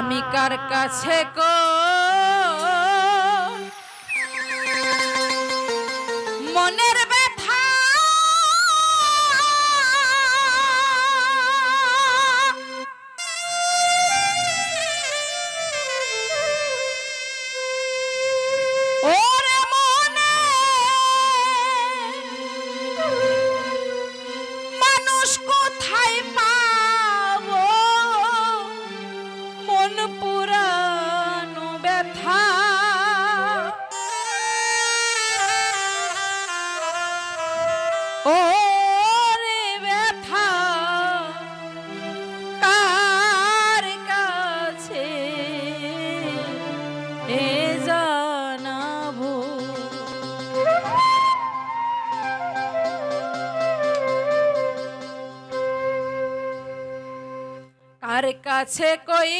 আমি কার কাছে কো মনের কাছে কই?